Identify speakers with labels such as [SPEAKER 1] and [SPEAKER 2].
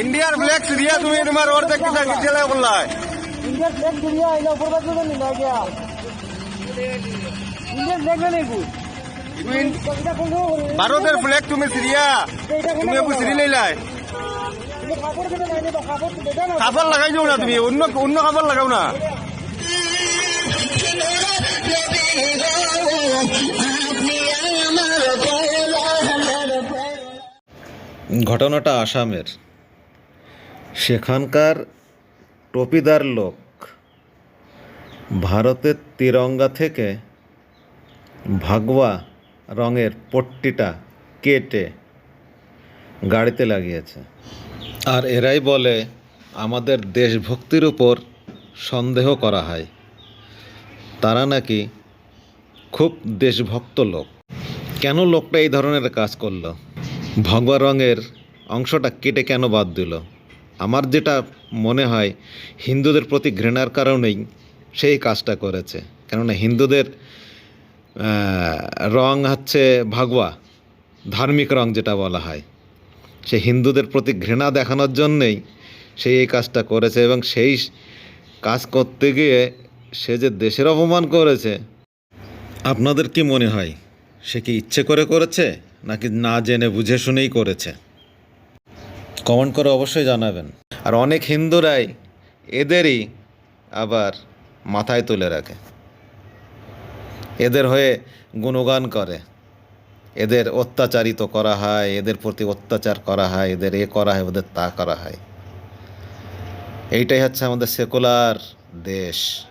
[SPEAKER 1] ইন্ডিয়ার flag Syria তুমি তোমার অর্ধেক কিতা কিতা করলাই
[SPEAKER 2] ইন্ডিয়ার ফ্ল্যাগ দিলিয়া এলা বরবাদ করে নিলা গিয়া ইন্ডিয়ার ফ্ল্যাগ নেই
[SPEAKER 1] তুমি ভারতের ফ্ল্যাগ তুমি সিরিয়া তুমি একটু সিরি লইলাই
[SPEAKER 2] না না?
[SPEAKER 1] কাপড় লাগাই যাও না তুমি অন্য অন্য কাপড় লাগাও না।
[SPEAKER 3] ঘটনাটা আসামের। সেখানকার টপিদার লোক ভারতের তিরঙ্গা থেকে ভাগওয়া রঙের পট্টিটা কেটে গাড়িতে লাগিয়েছে। আর এরাই বলে আমাদের দেশভক্তির উপর সন্দেহ করা হয়। তারা নাকি খুব দেশভক্ত লোক। কেন লোকটা এই ধরনের কাজ করল? ভগবা রঙের অংশটা কেটে কেন বাদ দিল? আমার যেটা মনে হয়, হিন্দুদের প্রতি ঘৃণার কারণেই সেই কাজটা করেছে। কেননা হিন্দুদের রং হচ্ছে ভাগবা ধার্মিক রং যেটা বলা হয়। সে হিন্দুদের প্রতি ঘৃণা দেখানোর জন্যেই সে এই কাজটা করেছে এবং সেই কাজ করতে গিয়ে সে যে দেশের অপমান করেছে, আপনাদের কি মনে হয়? সে কি ইচ্ছে করে করেছে, নাকি না জেনে বুঝে শুনেই করেছে? কমেন্ট করে অবশ্যই জানাবেন। আর অনেক হিন্দুরাই এদেরই আবার মাথায় তুলে রাখে। এদের হয়ে গুণগান করে। এদের অত্যাচারিত করা হয়, এদের প্রতি অত্যাচার করা হয়, এদের এ করা হয়, ওদের তা করা হয়। এইটাই হচ্ছে আমাদের সেকুলার দেশ।